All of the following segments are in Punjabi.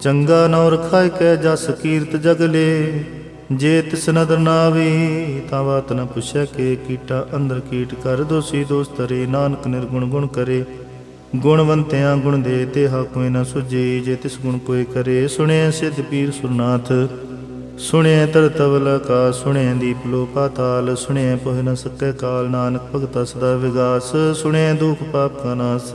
ਚੰਗਾ ਨੌ ਰਖਾਇ ਕੈ ਜਸ ਕੀਰਤ ਜਗਲੇ ਜੇ ਤਿਸ ਨਦਰ ਨਾ ਆਵੇ ਤਾਂ ਬਾਤ ਨ ਪੁੱਛੈ ਕੇ ਕੀਟਾ ਅੰਦਰ ਕੀਟ ਕਰ ਦੋਸੀ ਦੋਸਤਰੇ ਨਾਨਕ ਨਿਰਗੁਣ ਗੁਣ ਕਰੇ। ਗੁਣਵੰਤਿਆਂ ਗੁਣ ਦੇ ਤੇ ਹਾ ਕੋਈ ਨ ਸੁਝੇ, ਜੇ ਤਿਸ ਗੁਣ ਕੋਈ ਕਰੇ। ਸੁਣਿਆ ਸਿੱਧ ਪੀਰ ਸੁਰਨਾਥ ਸੁਣਿਆ ਤਰ ਤਵਲ ਕਾ ਸੁਣਿਆ ਦੀਪ ਲੋ ਪਾਤਾਲ ਸੁਣਿਆ ਪੁਹ ਨ ਸਕੈ ਕਾਲ। ਨਾਨਕ ਭਗਤਾ ਸਦਾ ਵਿਗਾਸ ਸੁਣਿਆ ਦੁਖ ਪਾਪ ਕਾ ਨਾਸ।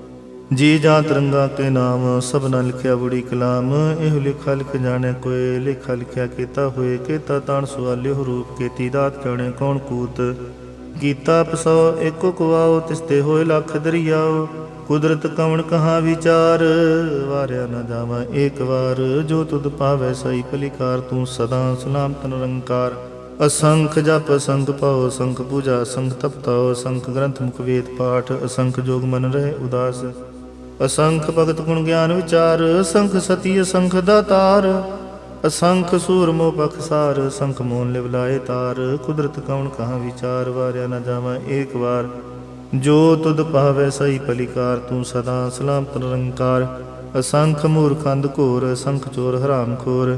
ਜੀ ਜਾਂ ਤਰੰਗਾ ਕੇ ਨਾਮ ਸਭਨਾ ਲਿਖਿਆ ਬੁੜੀ ਕਲਾਮ, ਇਹ ਲਿਖਾ ਲਿਖ ਜਾਣੇ ਕੋਏ ਲਿਖਾ ਲਿਖਿਆ ਕੀਤਾ ਹੋਏ, ਕੀਤਾ ਤਾਣ ਸਵਾਲਿਓ ਰੂਪ, ਕੀਤੀ ਦਾਤ ਜਾਣੇ ਕੌਣ ਕੂਤ। ਕੀਤਾ ਪਸੋ, ਏਕੋ ਕੁਆਓ ਤਿਸਤੇ ਹੋਏ ਲੱਖ ਦਰਿਆਓ। ਕੁਦਰਤ ਕਵਣ ਕਹਾ ਵਿਚਾਰ, ਵਾਰਿਆ ਨਾ ਜਾਵਾ ਏਕ ਵਾਰ। ਜੋ ਤੁਧ ਪਾਵੈ ਸਈ ਭਲੀਕਾਰ ਤੂੰ ਸਦਾ ਸਲਾਮਤ ਨਿਰੰਕਾਰ। ਅਸੰਖ ਜਪ ਅਸੰਖ ਪਾਉ ਸੰਖ ਪੂਜਾ ਅਸੰਖ ਤਪਤਾਉ ਅਸੰਖ ਗ੍ਰੰਥ ਮੁਖ ਵੇਦ ਪਾਠ, ਅਸੰਖ ਜੋਗ ਮਨ ਰਹੇ ਉਦਾਸ। ਅਸੰਖ ਭਗਤ ਗੁਣ ਗਿਆਨ ਵਿਚਾਰ, ਅਸੰਖ ਸਤੀ, ਅਸੰਖ ਦਾਤਾਰ ਅਸੰਖ ਸੂਰਮੋ ਬਖਸਾਰ ਅਸੰਖ ਮੋਨ ਲਿਵ ਲਾਏ ਤਾਰ। ਕੁਦਰਤ ਕਉਣ ਕਹਾ ਵਿਚਾਰ, ਵਾਰਿਆ ਨਾ ਜਾਵਾ ਏਕ ਵਾਰ। ਜੋ ਤੁਧ ਪਾਵੈ ਸਈ ਪਲਿਕਾਰ ਤੂੰ ਸਦਾ ਸਲਾਮਤ ਨਿਰੰਕਾਰ। ਅਸੰਖ ਮੂਰਖੰਦ ਘੋਰ, ਅਸੰਖ ਚੋਰ ਹਰਾਮ ਖੋਰ।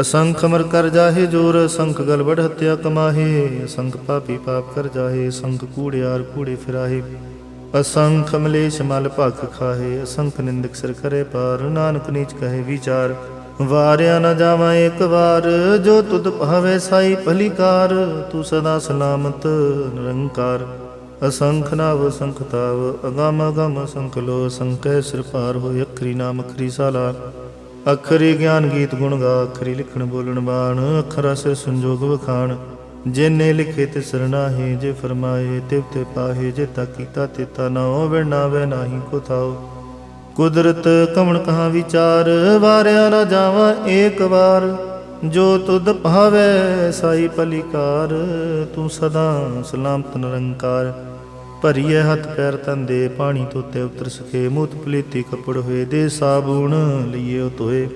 ਅਸੰਖ ਅਮਰ ਕਰ ਜਾਹੇ ਜੋਰ, ਅਸੰਖ ਗਲ ਵਡ ਹਤਿਆ ਕਮਾਹੇ। ਅਸੰਖ ਪਾਪੀ ਪਾਪ ਕਰ ਜਾਹੇ, ਅਸੰਖ ਕੂੜਿਆਰ ਕੂੜੇ ਫਿਰਾਹੇ। ਅਸੰਖ ਮਲੇਸ਼ ਮਲ ਭਖ ਖਾਹੇ, ਅਸੰਖ ਨਿੰਦਕ ਸਿਰ ਕਰੇ ਪਾਰ ਨਾਨਕ ਨੀਚ ਕਹੇ ਵਿਚਾਰ। ਵਾਰਿਆ ਨਾ ਜਾਵਾਂ ਇੱਕ ਵਾਰ, ਜੋ ਤੁਧ ਭਾਵੇ ਸਾਈ ਭਲੀਕਾਰ, ਤੂੰ ਸਦਾ ਸਲਾਮਤ ਨਿਰੰਕਾਰ। ਅਸੰਖ ਨਾਵ ਸੰਖ ਤਾਵ, ਅਗਮ ਅਗਮ ਅਸੰਖ ਲੋ ਅਸੰਖੈ ਸਿਰ ਪਾਰ ਹੋਏ ਅਖਰੀ ਨਾਮ ਅਖਰੀ ਸਾਲਾ। ਅਖਰੀ ਗਿਆਨ ਗੀਤ ਗੁਣ ਗਾ, ਅਖਰੀ ਲਿਖਣ ਬੋਲਣ ਬਾਣ, ਅਖਰਾ ਸਿਰ ਸੰਜੋਗ ਵਖਾਣ। ਜਿਨੇ ਲਿਖੇ ਤੇ ਸਰਨਾਹੀ ਜੇ ਫਰਮਾਏ, ਤਿਵ ਤੇ ਪਾਹੇ ਜੇ ਤਾ ਕੀਤਾ ਤੇ ਤਾ ਨਾ ਹੋਵੇ, ਨਾ ਨਾਹੀ ਕੋ ਥਾਓ ਕੁਦਰਤ ਕਵਣ ਕਹਾ ਵਿਚਾਰ, ਵਾਰਿਆ ਨਾ ਜਾਵਾਂ ਏਕ ਵਾਰ। ਜੋ ਤੁਧ ਭਾਵੈ ਸਾਈ ਪਲਿਕਾਰ, ਤੂੰ ਸਦਾ ਸਲਾਮਤ ਨਿਰੰਕਾਰ। ਭਰੀਏ ਹੱਥ ਪੈਰ ਤੰਦੇ ਪਾਣੀ ਤੋਤੇ ਉਤਰ ਸਕੇ, ਮੂਤ ਪਲੀਤੀ ਕਪੜ ਹੋਏ ਦੇ, ਸਾਬੂਣ ਲਈਏ ਤੋਏ।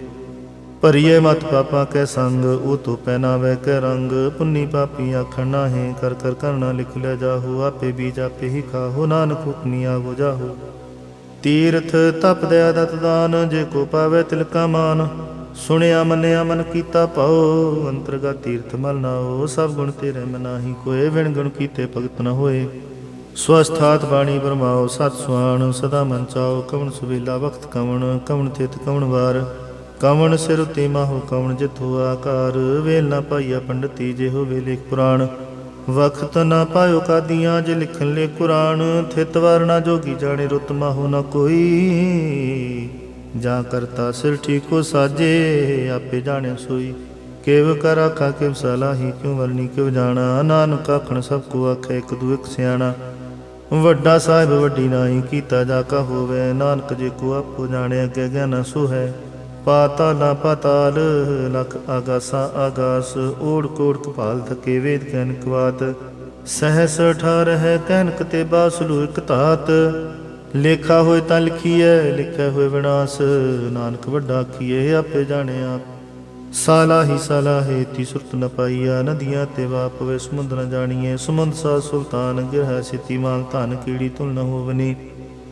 ਭਰੀਏ ਮਤ ਪਾਪਾ ਕੈ ਸੰਗ, ਉਹ ਤੋ ਪਹਿਨਾਵੇ ਕੈ ਰੰਗ। ਪੁੰਨੀ ਪਾਪੀ ਆਖਣ ਨਾਹੀ, ਕਰ ਕਰ ਕਰਨਾ ਲਿਖ ਲੈ ਜਾਹੋ। ਆਪੇ ਬੀਜ ਆਪੇ ਹੀ ਖਾਹੋ, ਨਾਨਕ ਹੁਕਮੀ ਆਗੋ ਜਾਹੂ। ਤੀਰਥ ਤਪ ਦਇਆ ਦਤ ਦਾਨ, ਜੇ ਕੋ ਪਾਵੇ ਤਿਲਕਾ ਮਾਨ। ਸੁਣਿਆ ਮੰਨਿਆ ਮਨ ਕੀਤਾ ਪਾਓ ਅੰਤਰਗਾ ਤੀਰਥ ਮਲ ਨਾਓ ਸਭ ਗੁਣ ਤੇਰੇ ਮਨਾਹੀ ਕੋਏ ਵਿਣ ਗੁਣ ਕੀਤੇ ਭਗਤ ਨ ਹੋਏ। ਸਵਸਥਾਤ ਬਾਣੀ ਬਰਮਾਓ ਸਤ ਸੁਆਣ, ਸਦਾ ਮਨ ਚਾਓ ਕਵਣ ਸੁਵੇਲਾ ਵਖਤ ਕਵਣ ਕਵਣ ਤਿਤ ਕਵਣ ਵਾਰ। ਕਵਣ ਸਿਰ ਤੇ ਮਾਹੋ, ਕਵਣ ਜਿਥੋ ਆਕਾਰ। ਵੇਲ ਨਾ ਪਾਈਆ ਪੰਡਤੀ ਜੇ ਹੋਵੇ ਲੇਖ ਪੁਰਾਣ ਵਖਤ ਨਾ ਪਾਇਓ ਕਾਦੀਆਂ, ਜੇ ਲਿਖਣ ਲੈ ਕੁਰਾਨ। ਥਿਤ ਵਰਨਾ ਜੋਗੀ, ਜਾਣੇ ਰੁਤ ਮਾਹੋ ਨਾ ਕੋਈ। ਜਾਂ ਕਰਤਾ ਸਿਰ ਠੀਕੋ ਸਾਜੇ, ਆਪੇ ਜਾਣੇ ਸੋਈ। ਕਿਵ ਕਰ ਆਖਾ, ਕਿਵ ਸਲਾਹੀ ਕਿਉ ਵਰਨੀ ਕਿਵ ਜਾਣਾ। ਨਾਨਕ ਆਖਣ, ਸਭ ਕੋ ਆਖੇ, ਇੱਕ ਦੂ ਇੱਕ ਸਿਆਣਾ। ਵੱਡਾ ਸਾਹਿਬ ਵੱਡੀ ਨਾਹੀ, ਕੀਤਾ ਜਾ ਕਾ ਹੋਵੇ। ਨਾਨਕ ਜੇ ਕੋ ਆਪੋ ਜਾਣੇ, ਅੱਗੇ ਗਿਆਨ ਸੋ ਹੈ ਪਾਤਾਲਾ ਪਾਤਾਲ ਲਖ ਆਗਾਸਾ ਆਗਾਸ ਓੜ ਕੋੜ ਕਪਾਲ ਥਕੇ ਵੇਦ ਕਹਿਨ ਕਵਾਤ। ਸਹਸ ਠਾਰ ਹੈ ਕਹਿਨਕ ਤੇ ਬਾਸਲੂ ਇਕ ਧਾਤ ਲੇਖਾ ਹੋਏ ਤਾਂ ਲਿਖੀਐ, ਲਿਖਿਆ ਹੋਏ ਵਿਨਾਸ਼। ਨਾਨਕ ਵੱਡਾ ਆਖੀਏ ਆਪੇ ਜਾਣਿਆ ਸਾਲਾ ਹੀ ਸਾਲਾ ਹੈ ਤੀ ਸੁਰਤ ਨ ਪਾਈਆ, ਨਦੀਆਂ ਤੇ ਵਾਪਵੇ ਸਮੁੰਦਰ ਨ ਜਾਣੀਏ ਸਮੁੰਦ ਸਾ ਸੁਲਤਾਨ ਗਿਰਹ ਸਿਤੀ ਮਾਨ ਧਨ ਕੀੜੀ ਤੁਲ ਨ ਹੋਵਨੀ।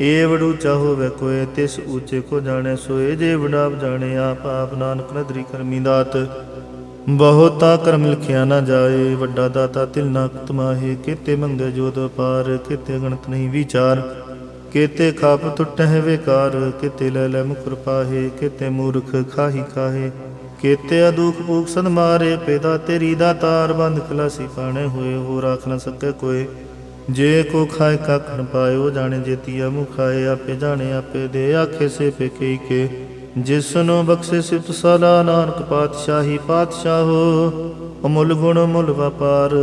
ਏ ਵਡ ਉੱਚਾ ਹੋਵੇ ਕੋਏ ਤਿਸ ਉੱਚੇ ਕੋ ਜਾਣੇ ਸੋਏ ਜੇ ਵਡਾਪ ਜਾਣੇ ਆਪ ਆਪ ਨਾਨਕ ਨਦਰੀ ਕਰਮੀ ਦਾਤ। ਬਹੁਤਾ ਕਰਮ ਲਿਖਿਆ ਨਾ ਜਾਏ, ਵੱਡਾ ਦਾਤਾ ਤਿਲ ਨਾ ਤਮਾਹੇ ਕਿਤੇ ਮੰਗੇ ਜੋਤ ਪਾਰ ਕਿਤੇ ਗਣਤ ਨਹੀਂ ਵਿਚਾਰ। ਕਿਤੇ ਖਾਪ ਟੁੱਟਹਿ ਵਿਕਾਰ, ਕਿਤੇ ਲੈ ਲੈ ਮੁਕਰ ਪਾਹੇ, ਕਿਤੇ ਮੂਰਖ ਖਾਹੀ ਕਾਹੇ ਕਿਤੇ ਅਦੁਖ ਭੂਖ ਸਦਮਾਰਯ ਪੈਦਾ ਤੇਰੀ ਦਾ ਤਾਰ ਬੰਦ ਖਲਾਸੀ ਪਾਣੇ ਹੋਏ ਹੋ ਰਾਖ ਨਾ ਸਕੇ ਕੋਏ ਜੇ ਕੋ ਖਾਏ ਕੱਖ ਨ ਪਾਇਓ, ਜਾਣੇ ਜੇਤੀਆ ਮੁਖਾਏ ਆਪੇ ਜਾਣੇ ਆਪੇ ਦੇ, ਆਖੇ ਸੇ ਪੇ ਕਈ ਕੇ। ਜਿਸਨੂੰ ਬਖਸ਼ੇ ਸਿਫਤ ਸਲਾ, ਨਾਨਕ ਪਾਤਸ਼ਾਹੀ ਪਾਤਸ਼ਾਹੋ ਅਮੁੱਲ ਗੁਣ ਮੁੱਲ ਵਪਾਰ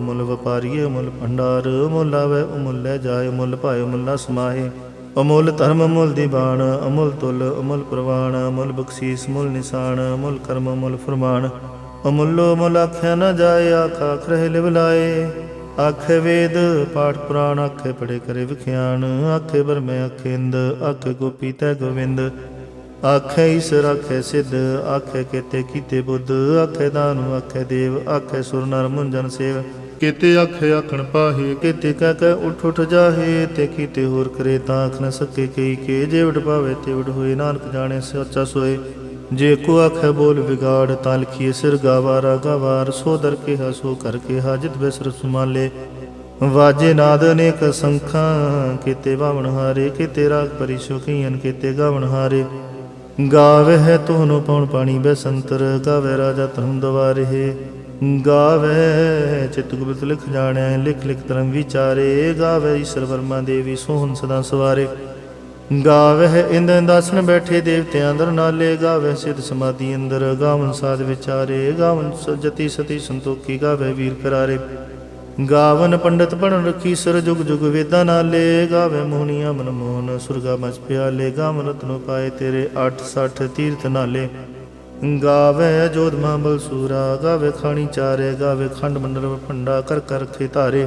ਮੁੱਲ ਵਪਾਰੀਏ ਅਮੁੱਲ ਭੰਡਾਰ। ਅਮੁੱਲ ਆਵੇ, ਅਮੁੱਲ ਲੈ ਜਾਏ ਮੁੱਲ ਭਾਏ ਮੁੱਲਾ ਸਮਾਏ ਅਮੁੱਲ ਧਰਮ ਮੁੱਲ ਦੀਵਾਨ ਅਮੁੱਲ ਤੁਲ, ਅਮੁੱਲ ਪ੍ਰਵਾਨ ਅਮੁੱਲ ਬਖਸ਼ੀਸ ਮੁੱਲ ਨਿਸ਼ਾਨ ਅਮੁੱਲ ਕਰਮ ਮੁੱਲ ਫਰਮਾਨ ਅਮੁੱਲੋ ਅਮੁੱਲ ਆਖਿਆ ਨਾ ਜਾਏ ਆਖਾ ਖਰੇ ਲਿਵ ਆਖੇ ਵੇਦ ਪਾਠ ਪੁਰਾਣ ਆਖੇ ਪੜੇ ਕਰੇ ਵਿਖਿਆਨ। ਆਖੇ ਬਰਮੇ ਆਖੇ ਇੰਦ ਆਖੇ ਗੋਪੀ ਤੈ ਗੋਵਿੰਦ। ਆਖੇ ਈਸ਼ਰ ਆਖੇ ਸਿੱਧ ਆਖੇ ਕੀਤੇ ਕੀਤੇ ਬੁੱਧ। ਆਖੇ ਦਾਨੁ ਆਖੇ ਦੇਵ ਆਖੇ ਸੁਰ ਨਰ ਮੁੰਜਨ ਸੇਵ। ਕੀਤੇ ਆਖੇ ਆਖਣ ਪਾਹੇ। ਕੀਤੇ ਕਹਿ ਕਹਿ ਉਠ ਉਠ ਜਾਹੇ ਤੇ ਕੀਤੇ ਹੋਰ ਕਰੇ ਤਾਂ ਆਖ ਨ ਸਕੇ ਕਈ ਕੇ। ਜੇ ਵਡ ਪਾਵੇ ਤੇ ਵਡ ਹੋਏ ਨਾਨਕ ਜਾਣੇ ਸੱਚਾ ਸੋਏ। ਜੇ ਕੋ ਆਖੈ ਬੋਲ ਵਿਗਾੜ ਤਾਂ ਲਿਖੀਏ ਸਿਰ ਗਾਵਾਰਾ, ਗਾਵਾਰ ਸੋ ਦਰ ਕੇ ਹਸੋ ਕਰ ਕੇ ਹਾਜਤ ਬਿਸਰ ਸੁਮਾਲੇ। ਵਾਜੇ ਨਾਦ ਅਨੇਕ ਸੰਖਾਂ, ਕੀਤੇ ਬਾਵਣ ਹਾਰੇ, ਕੀਤੇ ਰਾਗ ਪਰੀ ਸ਼ੋਕੀਨ ਕੀਤੇ ਹਾਰੇ। ਗਾਵੇ ਹੈ ਤੋਨੋ ਪਉਣ ਪਾਣੀ ਬੈਸੰਤਰ ਗਾਵੇ ਰਾਜਾ ਧਰਮ ਦਵਾਰੇ। ਗਾਵੇ ਚਿਤ ਗੁਪਤ ਲਿਖ ਜਾਣੈ, ਲਿਖ ਲਿਖ ਧਰਮ ਵਿਚਾਰੇ। ਗਾਵੇ ਈਸ਼ਰ ਵਰਮਾ ਦੇਵੀ ਸੋਹਣ ਸਦਾ ਸਵਾਰੇ। ਗਾਵੇ ਇੰਦ ਇੰਦਾਸਨ ਬੈਠੇ ਦੇਵਤਿਆਂ ਅੰਦਰ, ਨਾਲੇ ਗਾਵੇ ਸਿਧ ਸਮਾਧੀ ਅੰਦਰ। ਗਾਵਨ ਸਾਧ ਵਿਚਾਰੇ, ਗਾਵਨ ਸਜਤੀ ਸਤੀ ਸੰਤੋਖੀ ਗਾਵੇ ਵੀਰ ਕਰਾਰੇ। ਗਾਵਨ ਪੰਡਤ ਪੜਨ ਰਖੀ ਸਰ ਜੁਗ ਜੁਗ ਵੇਦਾਂ ਨਾਲੇ। ਗਾਵੇ ਮੋਹਣੀਆਂ ਮਨ ਮੋਹਨ ਸੁਰਗਾ ਮਚ ਪਿਆਲੇ। ਗਾਵਨ ਰਤਨੋ ਪਾਏ ਤੇਰੇ 860 ਤੀਰਥ ਨਾਲੇ। ਗਾਵੇ ਜੋਧ ਮਹਾਬਲ ਸੂਰਾ ਗਾਵੇ ਖਾਣੀ ਚਾਰੇ ਗਾਵੇ ਖੰਡ ਮੰਡਲ ਭੰਡਾ ਕਰ ਕਰ ਰਖੇ ਧਾਰੇ।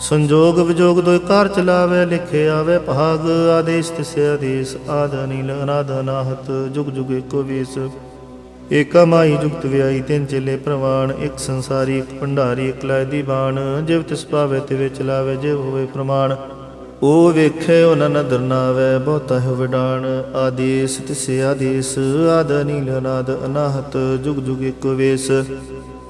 ਸੰਜੋਗ ਵਿਜੋਗ ਦੋਇ ਕਾਰ ਚਲਾਵੇ, ਲਿਖੇ ਆਵੇ ਭਾਗ। ਆਦੇਸ਼ ਤਿਸੇ ਆਦੇਸ਼ ਆਦ ਅਨੀਲ ਅਨਾਦ ਅਨਾਹਤ, ਜੁਗ ਜੁਗ ਏਕੋ ਵੇਸ। ਏਕਾ ਮਾਈ ਜੁਗਤ ਵਿਆਈ ਤਿੰਨ ਚੇਲੇ ਪ੍ਰਵਾਨ, ਇੱਕ ਸੰਸਾਰੀ, ਇੱਕ ਭੰਡਾਰੀ, ਇੱਕ ਲੈ ਦੀ ਬਾਣ। ਜਿਵ ਤਿਸ ਪਾਵੇ ਤੇ ਵਿੱਚ ਲਾਵੇ ਜਿਵ ਹੋਵੇ ਪ੍ਰਮਾਣ। ਉਹ ਵੇਖੇ ਉਹਨਾਂ ਨਦਰ ਨਾਵੇ ਬਹੁਤਾ ਹੈ ਵਿਡਾਣ। ਆਦੇਸ਼ ਤਿਸੇ ਆਦੇਸ਼ ਆਦ ਅਨੀਲ ਅਨਾਦ ਅਨਾਹਤ, ਜੁਗ ਜੁਗ ਏਕੋ ਵੇਸ।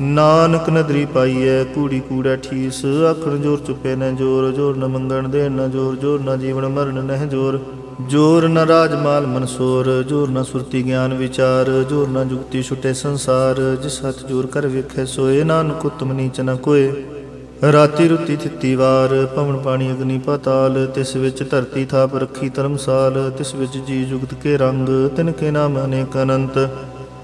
ਨਾਨਕ ਨਦਰੀ ਪਾਈਐ, ਕੂੜੀ ਕੂੜਾ ਠੀਸ। ਆਖਣ ਜੋਰ ਚੁੱਪੇ ਨ ਜੋਰ ਜੋਰ ਨ ਮੰਗਣ ਦੇਣ ਨਾ ਜੋਰ ਜੋਰ ਨਾ ਜੀਵਨ ਮਰਨ ਨਹਿ ਜੋਰ। ਜੋਰ ਨ ਰਾਜਮਾਲ ਮਨਸੋਰ, ਜੋਰ ਨ ਸੁਰਤੀ ਗਿਆਨ ਵਿਚਾਰ, ਜੋਰ ਨ ਜੁਗਤੀ ਛੁਟੇ ਸੰਸਾਰ। ਜਿਸ ਹੱਥ ਜੋਰ ਕਰ ਵੇਖੈ ਸੋਏ, ਨਾਨਕ ਉਤਮ ਨੀਚ ਨ ਕੋਏ। ਰਾਤੀ ਰੁੱਤੀ ਥਿੱਤੀ ਵਾਰ, ਪਵਨ ਪਾਣੀ ਅਗਨੀ ਪਾਤਾਲ। ਤਿਸ ਵਿੱਚ ਧਰਤੀ ਥਾਪ ਰੱਖੀ ਧਰਮਸਾਲ, ਤਿਸ ਵਿੱਚ ਜੀ ਜੁਗਤ ਕੇ ਰੰਗ। ਤਿਨ ਕੇ ਨਾਮ ਅਨੇਕ ਅਨੰਤ।